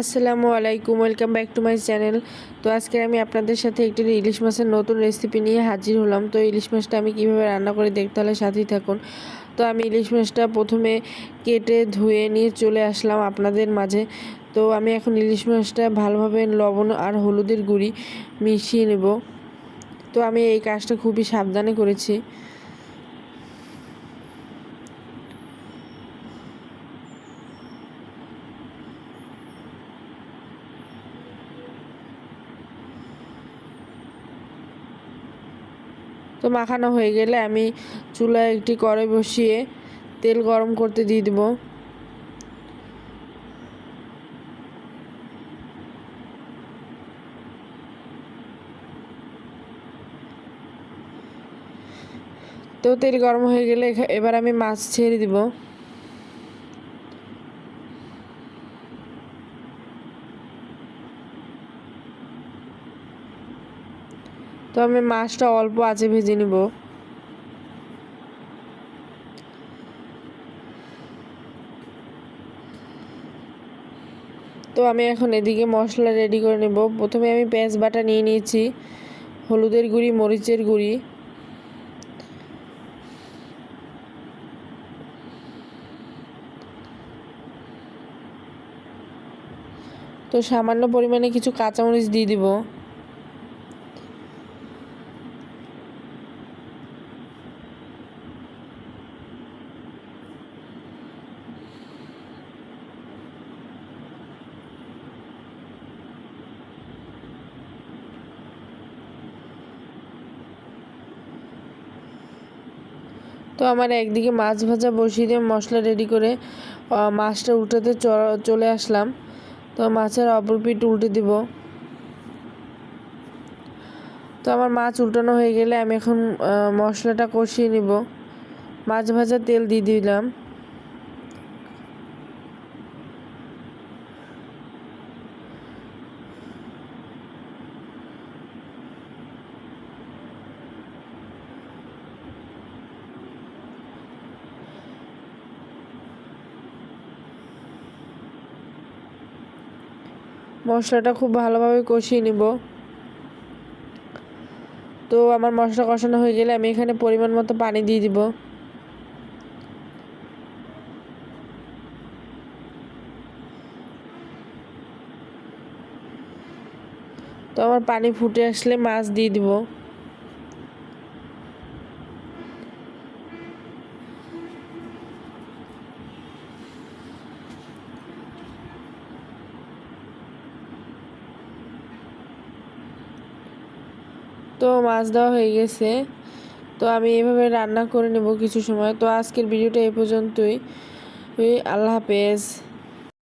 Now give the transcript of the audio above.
আসসালামু আলাইকুম, welcome back to my channel. তো আজকে আমি আপনাদের সাথে একটি ইলিশ মাছের নতুন রেসিপি নিয়ে হাজির হলাম। তো ইলিশ মাছটা আমি কীভাবে রান্না করে দেখতে হলে সাথেই থাকুন। তো আমি ইলিশ মাছটা প্রথমে কেটে ধুয়ে নিয়ে চলে আসলাম আপনাদের মাঝে। তো আমি এখন ইলিশ মাছটা ভালোভাবে লবণ আর হলুদের গুঁড়ি মিশিয়ে নেব। তো আমি এই কাজটা খুবই সাবধানে করেছি। তো মাখানো হয়ে গেলে আমি চুলায় একটি কড়াই বসিয়ে তেল গরম করতে দিয়ে দেব। তো তেল গরম হয়ে গেলে এবার আমি মাছ ছেড়ে দিব। তো আমি মাছটা অল্প আঁচে ভেজে নিব। তো আমি এখন এদিকে মশলা রেডি করে নেব। প্রথমে আমি পেঁয়াজ বাটা নিয়ে নিয়েছি, হলুদের গুঁড়ি, মরিচের গুঁড়ি। তো সামান্য পরিমাণে কিছু কাঁচামরিচ দিয়ে দিব। তো আমার একদিকে মাছ ভাজা বসিয়ে দিয়ে মশলা রেডি করে মাছটা উঠাতে চলে আসলাম। তো মাছের অপর পিঠ উল্টে দিব। তো আমার মাছ উল্টানো হয়ে গেলে আমি এখন মশলাটা কষিয়ে নিব। মাছ ভাজা তেল দিয়ে দিলাম। মশলাটা খুব ভালোভাবে কষিয়ে নিব। তো আমার মশলা কষানো হয়ে গেলে আমি এখানে পরিমাণ মতো পানি দিয়ে দিব। তো আমার পানি ফুটে আসলে মাছ দিয়ে দিব। তো মাছ দেওয়া হয়ে গেছে। তো আমি এভাবে রান্না করে নেব কিছু সময়। তো আজকের ভিডিওটা এই পর্যন্তই। আল্লাহ হাফেজ।